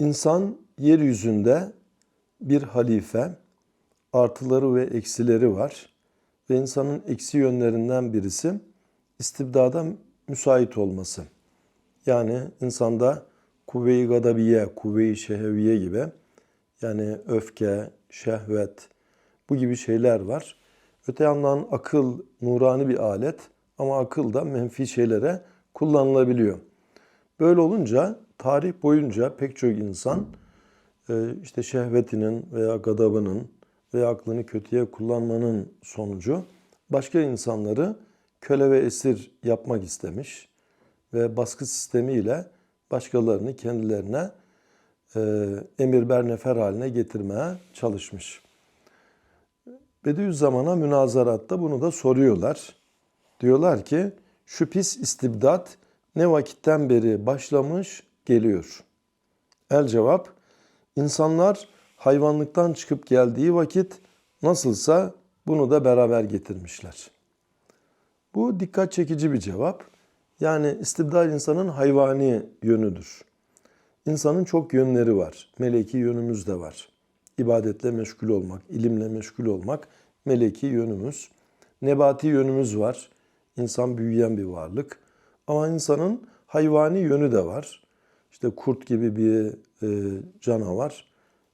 İnsan yeryüzünde bir halife, artıları ve eksileri var. Ve insanın eksi yönlerinden birisi istibdada müsait olması. Yani insanda kuvve-i gadabiye, kuvve-i şeheviye gibi yani öfke, şehvet bu gibi şeyler var. Öte yandan akıl nurani bir alet ama akıl da menfi şeylere kullanılabiliyor. Böyle olunca tarih boyunca pek çok insan e, işte şehvetinin veya gadabının veya aklını kötüye kullanmanın sonucu başka insanları köle ve esir yapmak istemiş ve baskı sistemiyle başkalarını kendilerine e, emir bernefer haline getirmeye çalışmış. Bediüzzaman'a münazaratta bunu da soruyorlar. Diyorlar ki şu pis istibdat ne vakitten beri başlamış geliyor. El cevap insanlar hayvanlıktan çıkıp geldiği vakit nasılsa bunu da beraber getirmişler. Bu dikkat çekici bir cevap. Yani istibdal insanın hayvani yönüdür. İnsanın çok yönleri var. Meleki yönümüz de var. İbadetle meşgul olmak, ilimle meşgul olmak meleki yönümüz. Nebati yönümüz var. İnsan büyüyen bir varlık. Ama insanın hayvani yönü de var. İşte kurt gibi bir e, canavar,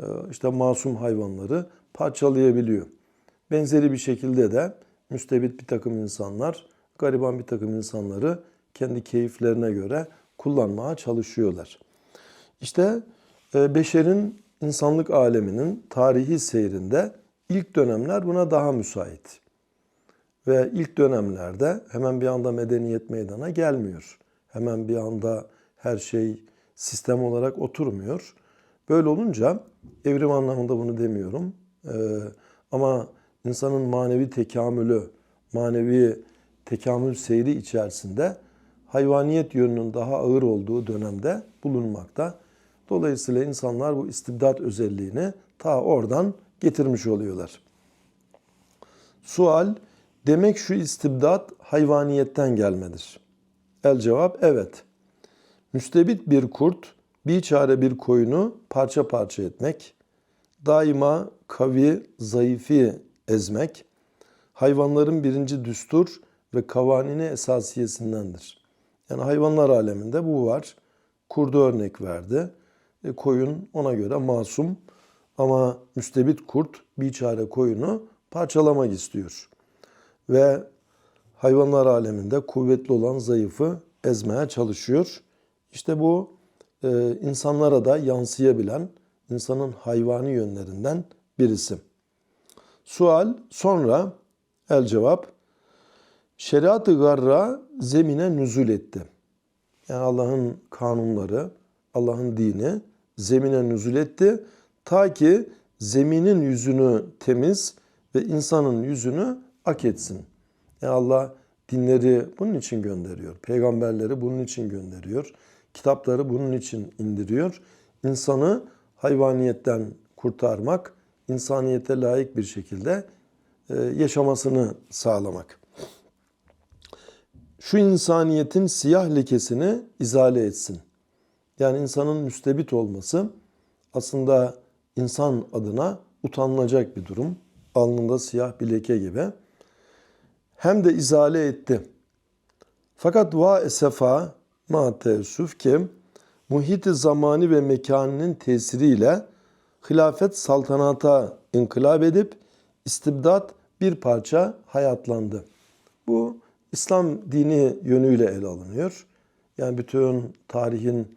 e, işte masum hayvanları parçalayabiliyor. Benzeri bir şekilde de müstebit bir takım insanlar, gariban bir takım insanları kendi keyiflerine göre kullanmaya çalışıyorlar. İşte e, beşerin insanlık aleminin tarihi seyrinde ilk dönemler buna daha müsait. Ve ilk dönemlerde hemen bir anda medeniyet meydana gelmiyor. Hemen bir anda her şey sistem olarak oturmuyor. Böyle olunca evrim anlamında bunu demiyorum. Ee, ama insanın manevi tekamülü, manevi tekamül seyri içerisinde hayvaniyet yönünün daha ağır olduğu dönemde bulunmakta. Dolayısıyla insanlar bu istibdat özelliğini ta oradan getirmiş oluyorlar. Sual, demek şu istibdat hayvaniyetten gelmedir. El cevap, evet. Müstebit bir kurt, bir çare bir koyunu parça parça etmek, daima kavi, zayıfi ezmek, hayvanların birinci düstur ve kavanini esasiyesindendir. Yani hayvanlar aleminde bu var. Kurdu örnek verdi. E, koyun ona göre masum ama müstebit kurt bir çare koyunu parçalamak istiyor. Ve hayvanlar aleminde kuvvetli olan zayıfı ezmeye çalışıyor. İşte bu e, insanlara da yansıyabilen insanın hayvani yönlerinden birisi. Sual sonra el cevap şeriat-ı garra zemine nüzul etti. Yani Allah'ın kanunları, Allah'ın dini zemine nüzul etti. Ta ki zeminin yüzünü temiz ve insanın yüzünü ak etsin. Yani Allah dinleri bunun için gönderiyor. Peygamberleri bunun için gönderiyor. Kitapları bunun için indiriyor. İnsanı hayvaniyetten kurtarmak, insaniyete layık bir şekilde e, yaşamasını sağlamak. Şu insaniyetin siyah lekesini izale etsin. Yani insanın müstebit olması aslında insan adına utanılacak bir durum. Alnında siyah bir leke gibi. Hem de izale etti. Fakat va esefa ma teessüf ki muhit zamani ve mekanının tesiriyle hilafet saltanata inkılap edip istibdat bir parça hayatlandı. Bu İslam dini yönüyle ele alınıyor. Yani bütün tarihin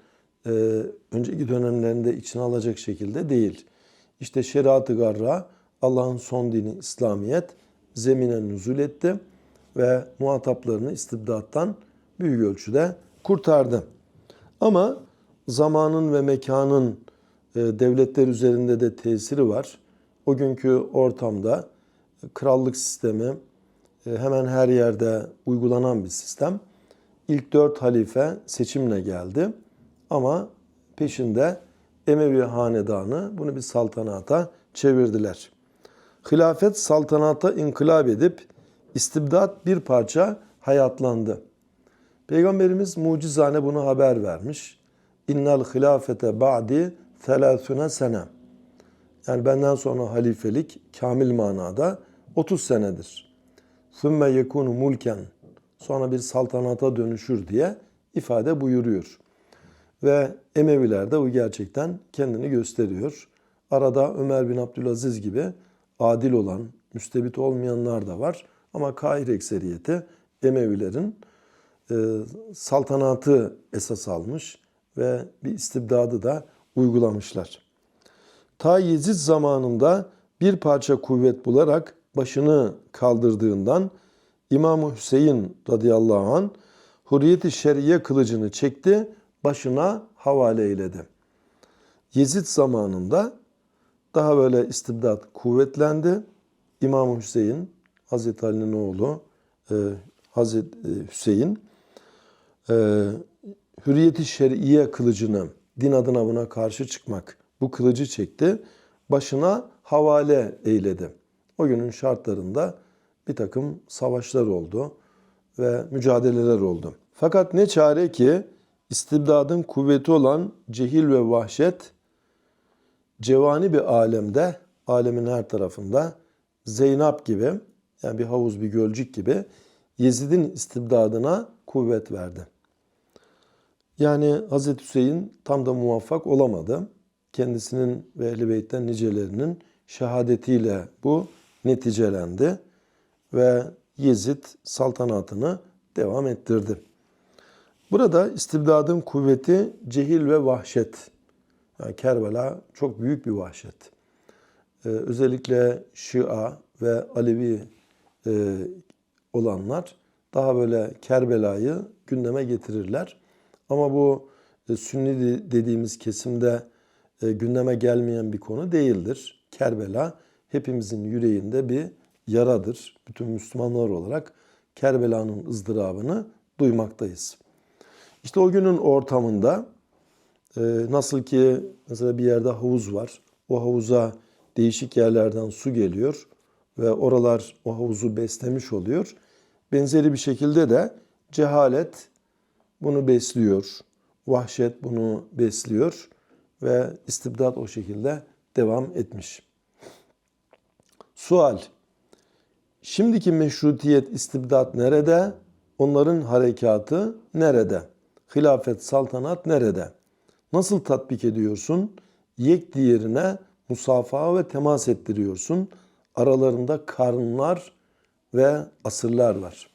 e, önceki dönemlerinde içine alacak şekilde değil. İşte şeriat-ı garra, Allah'ın son dini İslamiyet zemine nüzul etti ve muhataplarını istibdattan büyük ölçüde kurtardı. Ama zamanın ve mekanın e, devletler üzerinde de tesiri var. O günkü ortamda krallık sistemi e, hemen her yerde uygulanan bir sistem. İlk dört halife seçimle geldi. Ama peşinde Emevi hanedanı bunu bir saltanata çevirdiler. Hilafet saltanata inkılap edip istibdat bir parça hayatlandı. Peygamberimiz mucizane bunu haber vermiş. İnnal hilafete ba'di telâthüne sene. Yani benden sonra halifelik kamil manada 30 senedir. Sümme yekunu mulken. Sonra bir saltanata dönüşür diye ifade buyuruyor. Ve Emevilerde bu gerçekten kendini gösteriyor. Arada Ömer bin Abdülaziz gibi adil olan, müstebit olmayanlar da var. Ama Kahir ekseriyeti Emevilerin e, saltanatı esas almış ve bir istibdadı da uygulamışlar. Ta Yezid zamanında bir parça kuvvet bularak başını kaldırdığından İmam Hüseyin radıyallahu an hurriyeti şer'iye kılıcını çekti, başına havale eyledi. Yezid zamanında daha böyle istibdat kuvvetlendi. İmam Hüseyin, Hazreti Ali'nin oğlu e, Hazreti Hüseyin e, hürriyeti şer'iye kılıcını din adına buna karşı çıkmak bu kılıcı çekti. Başına havale eyledi. O günün şartlarında bir takım savaşlar oldu ve mücadeleler oldu. Fakat ne çare ki istibdadın kuvveti olan cehil ve vahşet cevani bir alemde, alemin her tarafında Zeynep gibi yani bir havuz bir gölcük gibi Yezid'in istibdadına kuvvet verdi. Yani Hazreti Hüseyin tam da muvaffak olamadı. Kendisinin ve Ehl-i Beyt'ten nicelerinin şehadetiyle bu neticelendi ve Yezid saltanatını devam ettirdi. Burada istibdadın kuvveti cehil ve vahşet. Yani Kerbela çok büyük bir vahşet. Ee, özellikle Şia ve Alevi e, olanlar daha böyle Kerbela'yı gündeme getirirler. Ama bu e, Sünni dediğimiz kesimde e, gündeme gelmeyen bir konu değildir. Kerbela hepimizin yüreğinde bir yaradır. Bütün Müslümanlar olarak Kerbela'nın ızdırabını duymaktayız. İşte o günün ortamında e, nasıl ki mesela bir yerde havuz var. O havuza değişik yerlerden su geliyor ve oralar o havuzu beslemiş oluyor. Benzeri bir şekilde de cehalet bunu besliyor. Vahşet bunu besliyor ve istibdat o şekilde devam etmiş. Sual. Şimdiki meşrutiyet istibdat nerede? Onların harekatı nerede? Hilafet, saltanat nerede? Nasıl tatbik ediyorsun? Yek diğerine musafaha ve temas ettiriyorsun. Aralarında karınlar ve asırlar var.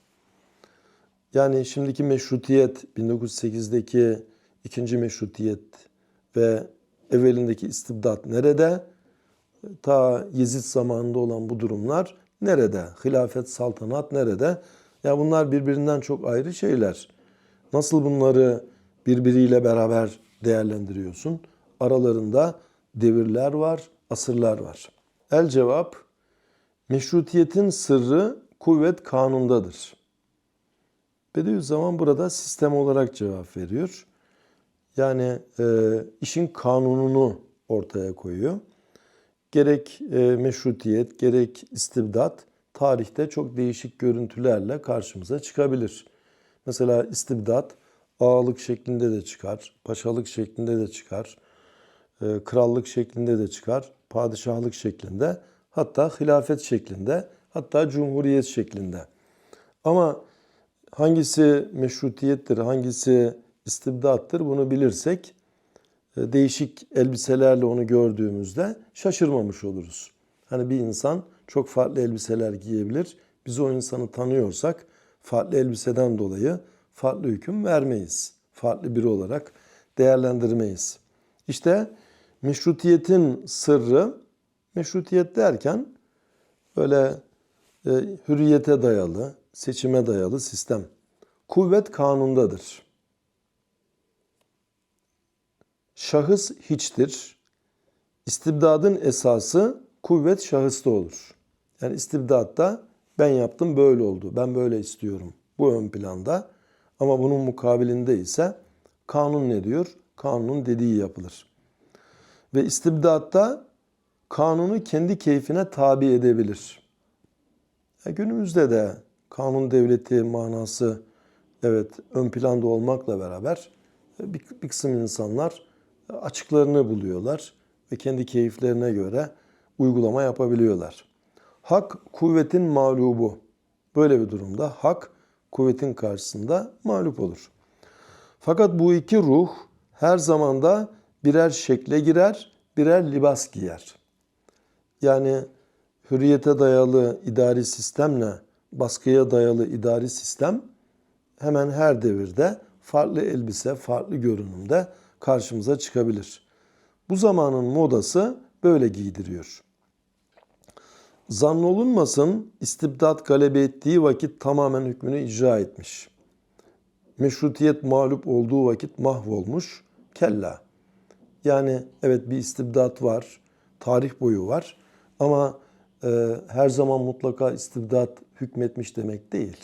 Yani şimdiki meşrutiyet 1908'deki ikinci meşrutiyet ve evvelindeki istibdat nerede? Ta Yezid zamanında olan bu durumlar nerede? Hilafet, saltanat nerede? Ya bunlar birbirinden çok ayrı şeyler. Nasıl bunları birbiriyle beraber değerlendiriyorsun? Aralarında devirler var, asırlar var. El cevap, meşrutiyetin sırrı kuvvet kanundadır. Bediüzzaman burada sistem olarak cevap veriyor. Yani e, işin kanununu ortaya koyuyor. Gerek e, meşrutiyet, gerek istibdat tarihte çok değişik görüntülerle karşımıza çıkabilir. Mesela istibdat ağalık şeklinde de çıkar, paşalık şeklinde de çıkar, e, krallık şeklinde de çıkar, padişahlık şeklinde, hatta hilafet şeklinde, hatta cumhuriyet şeklinde. Ama hangisi meşrutiyettir, hangisi istibdattır bunu bilirsek e, değişik elbiselerle onu gördüğümüzde şaşırmamış oluruz. Hani bir insan çok farklı elbiseler giyebilir. Biz o insanı tanıyorsak farklı elbiseden dolayı farklı hüküm vermeyiz. Farklı biri olarak değerlendirmeyiz. İşte meşrutiyetin sırrı, meşrutiyet derken böyle e, hürriyete dayalı, seçime dayalı sistem. Kuvvet kanundadır. Şahıs hiçtir. İstibdadın esası kuvvet şahısta olur. Yani istibdatta ben yaptım böyle oldu, ben böyle istiyorum. Bu ön planda. Ama bunun mukabilinde ise kanun ne diyor? Kanunun dediği yapılır. Ve istibdatta kanunu kendi keyfine tabi edebilir. Ya günümüzde de kanun devleti manası evet ön planda olmakla beraber bir, bir kısım insanlar açıklarını buluyorlar ve kendi keyiflerine göre uygulama yapabiliyorlar. Hak kuvvetin mağlubu. Böyle bir durumda hak kuvvetin karşısında mağlup olur. Fakat bu iki ruh her zamanda birer şekle girer, birer libas giyer. Yani hürriyete dayalı idari sistemle baskıya dayalı idari sistem hemen her devirde farklı elbise, farklı görünümde karşımıza çıkabilir. Bu zamanın modası böyle giydiriyor. Zannolunmasın istibdat galebe ettiği vakit tamamen hükmünü icra etmiş. Meşrutiyet mağlup olduğu vakit mahvolmuş. Kella. Yani evet bir istibdat var, tarih boyu var ama e, her zaman mutlaka istibdat hükmetmiş demek değil.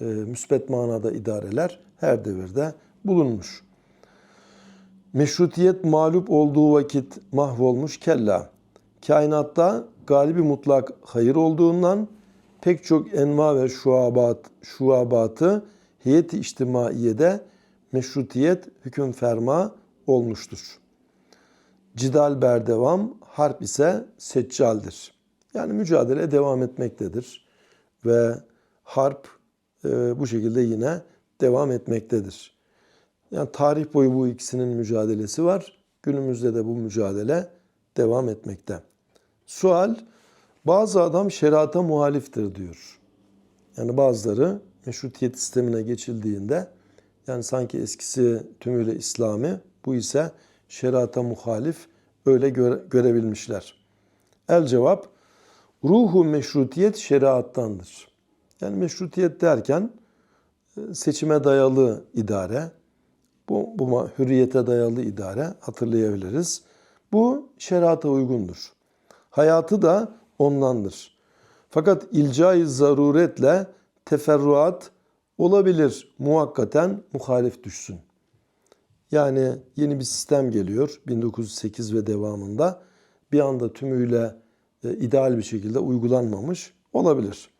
E, müsbet manada idareler her devirde bulunmuş. Meşrutiyet mağlup olduğu vakit mahvolmuş kella. Kainatta galibi mutlak hayır olduğundan pek çok enva ve şuabat, şuabatı heyet-i içtimaiyede meşrutiyet hüküm ferma olmuştur. Cidal berdevam, harp ise seccaldir. Yani mücadele devam etmektedir. Ve harp e, bu şekilde yine devam etmektedir. Yani tarih boyu bu ikisinin mücadelesi var. Günümüzde de bu mücadele devam etmekte. Sual, bazı adam şerata muhaliftir diyor. Yani bazıları meşrutiyet sistemine geçildiğinde yani sanki eskisi tümüyle İslami, bu ise şerata muhalif öyle göre, görebilmişler. El cevap, ruhu meşrutiyet şeriattandır. Yani meşrutiyet derken e, seçime dayalı idare, bu, bu hürriyete dayalı idare hatırlayabiliriz. Bu şerata uygundur. Hayatı da ondandır. Fakat ilcai zaruretle teferruat olabilir. Muhakkaten muhalif düşsün. Yani yeni bir sistem geliyor 1908 ve devamında. Bir anda tümüyle ideal bir şekilde uygulanmamış olabilir.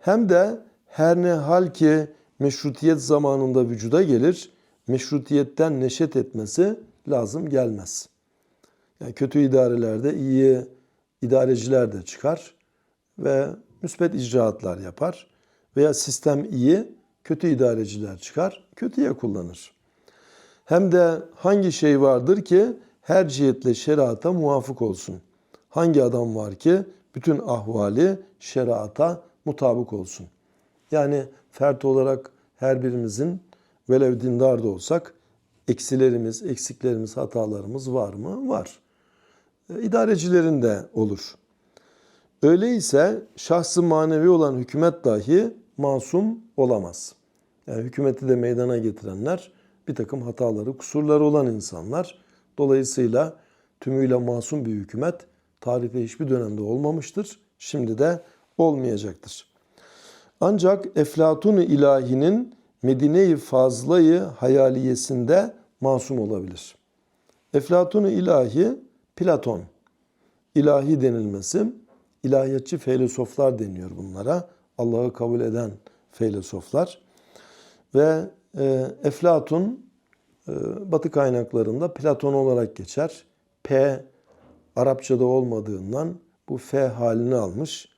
Hem de her ne hal ki meşrutiyet zamanında vücuda gelir, meşrutiyetten neşet etmesi lazım gelmez. Yani kötü idarelerde iyi idareciler de çıkar ve müsbet icraatlar yapar. Veya sistem iyi, kötü idareciler çıkar, kötüye kullanır. Hem de hangi şey vardır ki her cihetle şerata muvafık olsun? Hangi adam var ki bütün ahvali şerata mutabık olsun? Yani fert olarak her birimizin velev dindar da olsak eksilerimiz, eksiklerimiz, hatalarımız var mı? Var. E, İdarecilerin de olur. Öyleyse şahsı manevi olan hükümet dahi masum olamaz. Yani hükümeti de meydana getirenler bir takım hataları, kusurları olan insanlar. Dolayısıyla tümüyle masum bir hükümet tarihte hiçbir dönemde olmamıştır. Şimdi de olmayacaktır. Ancak Eflatun-u ilahinin Medine-i Fazla'yı hayaliyesinde masum olabilir. Eflatun-u ilahi Platon. İlahi denilmesi, ilahiyatçı filozoflar deniyor bunlara. Allah'ı kabul eden filozoflar. Ve e, Eflatun e, Batı kaynaklarında Platon olarak geçer. P Arapçada olmadığından bu F halini almış.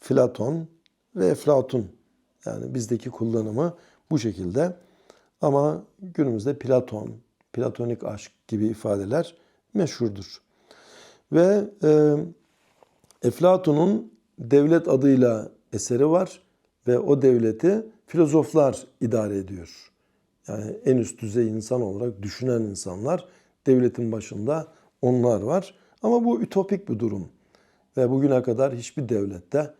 Platon ve Eflatun. Yani bizdeki kullanımı bu şekilde. Ama günümüzde Platon, platonik aşk gibi ifadeler meşhurdur. Ve e, Eflatun'un devlet adıyla eseri var ve o devleti filozoflar idare ediyor. Yani en üst düzey insan olarak düşünen insanlar devletin başında onlar var. Ama bu ütopik bir durum. Ve bugüne kadar hiçbir devlette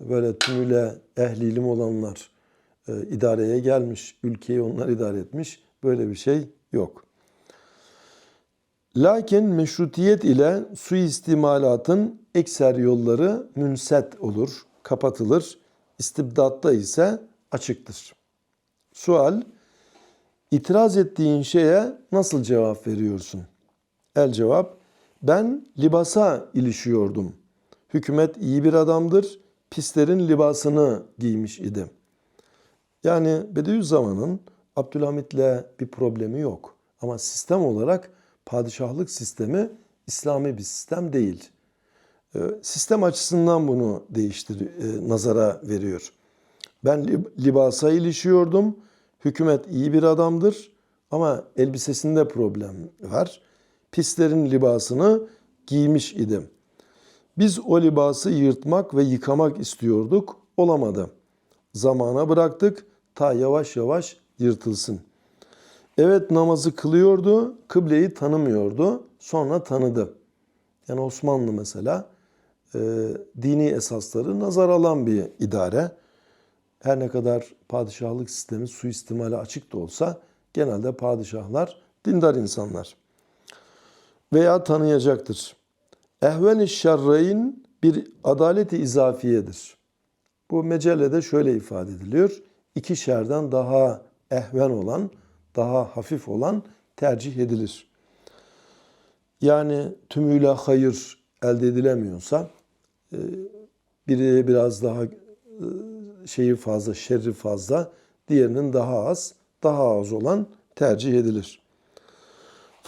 böyle tümüyle ehli ilim olanlar e, idareye gelmiş, ülkeyi onlar idare etmiş. Böyle bir şey yok. Lakin meşrutiyet ile suistimalatın ekser yolları münset olur, kapatılır. İstibdatta ise açıktır. Sual, itiraz ettiğin şeye nasıl cevap veriyorsun? El cevap, ben libasa ilişiyordum. Hükümet iyi bir adamdır, pislerin libasını giymiş idim. Yani Bediüzzaman'ın Abdülhamit'le bir problemi yok. Ama sistem olarak padişahlık sistemi İslami bir sistem değil. E, Sistem açısından bunu değiştir, e, nazara veriyor. Ben lib- libasa ilişiyordum. Hükümet iyi bir adamdır ama elbisesinde problem var. Pislerin libasını giymiş idim. Biz o libası yırtmak ve yıkamak istiyorduk. Olamadı. Zamana bıraktık ta yavaş yavaş yırtılsın. Evet namazı kılıyordu, kıbleyi tanımıyordu. Sonra tanıdı. Yani Osmanlı mesela e, dini esasları nazar alan bir idare. Her ne kadar padişahlık sistemi suistimale açık da olsa genelde padişahlar dindar insanlar. Veya tanıyacaktır. Ehven-i şerreyn bir adaleti izafiyedir. Bu mecellede şöyle ifade ediliyor. İki şerden daha ehven olan, daha hafif olan tercih edilir. Yani tümüyle hayır elde edilemiyorsa e, biri biraz daha e, şeyi fazla, şerri fazla, diğerinin daha az, daha az olan tercih edilir.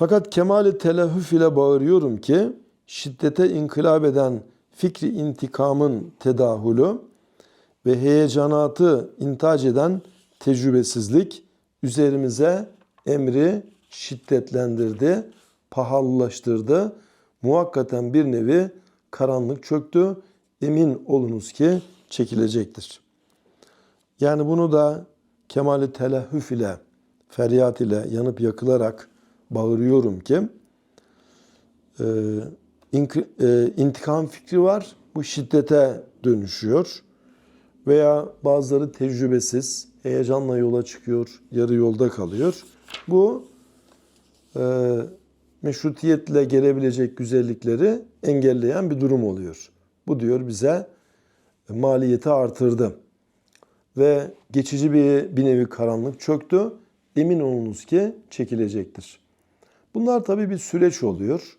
Fakat kemali telehüf ile bağırıyorum ki şiddete inkılap eden fikri intikamın tedahülü ve heyecanatı intac eden tecrübesizlik üzerimize emri şiddetlendirdi, pahalılaştırdı. Muhakkaten bir nevi karanlık çöktü. Emin olunuz ki çekilecektir. Yani bunu da kemali telehüf ile, feryat ile yanıp yakılarak bağırıyorum ki e, e, intikam fikri var. Bu şiddete dönüşüyor. Veya bazıları tecrübesiz, heyecanla yola çıkıyor, yarı yolda kalıyor. Bu e, meşrutiyetle gelebilecek güzellikleri engelleyen bir durum oluyor. Bu diyor bize maliyeti artırdı. Ve geçici bir, bir nevi karanlık çöktü. Emin olunuz ki çekilecektir. Bunlar tabii bir süreç oluyor.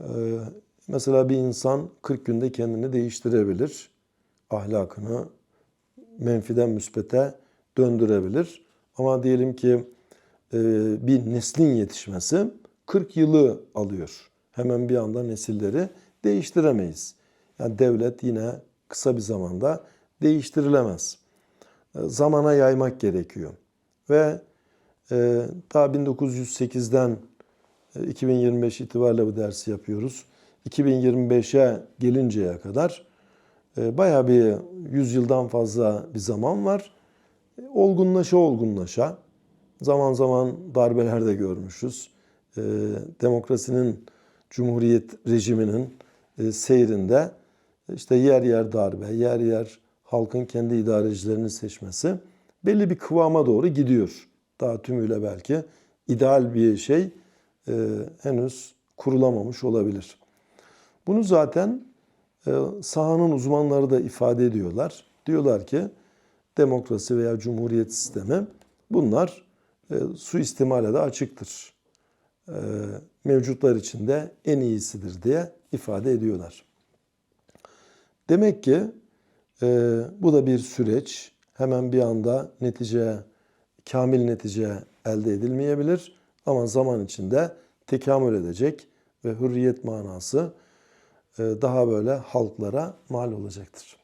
Ee, mesela bir insan 40 günde kendini değiştirebilir. Ahlakını menfiden müspete döndürebilir. Ama diyelim ki e, bir neslin yetişmesi 40 yılı alıyor. Hemen bir anda nesilleri değiştiremeyiz. Yani devlet yine kısa bir zamanda değiştirilemez. E, Zamana yaymak gerekiyor. Ve ta 1908'den e, 2025 itibariyle bu dersi yapıyoruz. 2025'e gelinceye kadar e, bayağı bir 100 yıldan fazla bir zaman var. E, Olgunlaşa olgunlaşa zaman zaman darbeler de görmüşüz. E, Demokrasinin, cumhuriyet rejiminin e, seyrinde işte yer yer darbe, yer yer halkın kendi idarecilerini seçmesi belli bir kıvama doğru gidiyor. Daha tümüyle belki ideal bir şey e, henüz kurulamamış olabilir. Bunu zaten e, sahanın uzmanları da ifade ediyorlar. Diyorlar ki demokrasi veya cumhuriyet sistemi bunlar e, suistimale de açıktır. E, mevcutlar içinde en iyisidir diye ifade ediyorlar. Demek ki e, bu da bir süreç. Hemen bir anda netice, kamil netice elde edilmeyebilir. Ama zaman içinde tekamül edecek ve hürriyet manası e, daha böyle halklara mal olacaktır.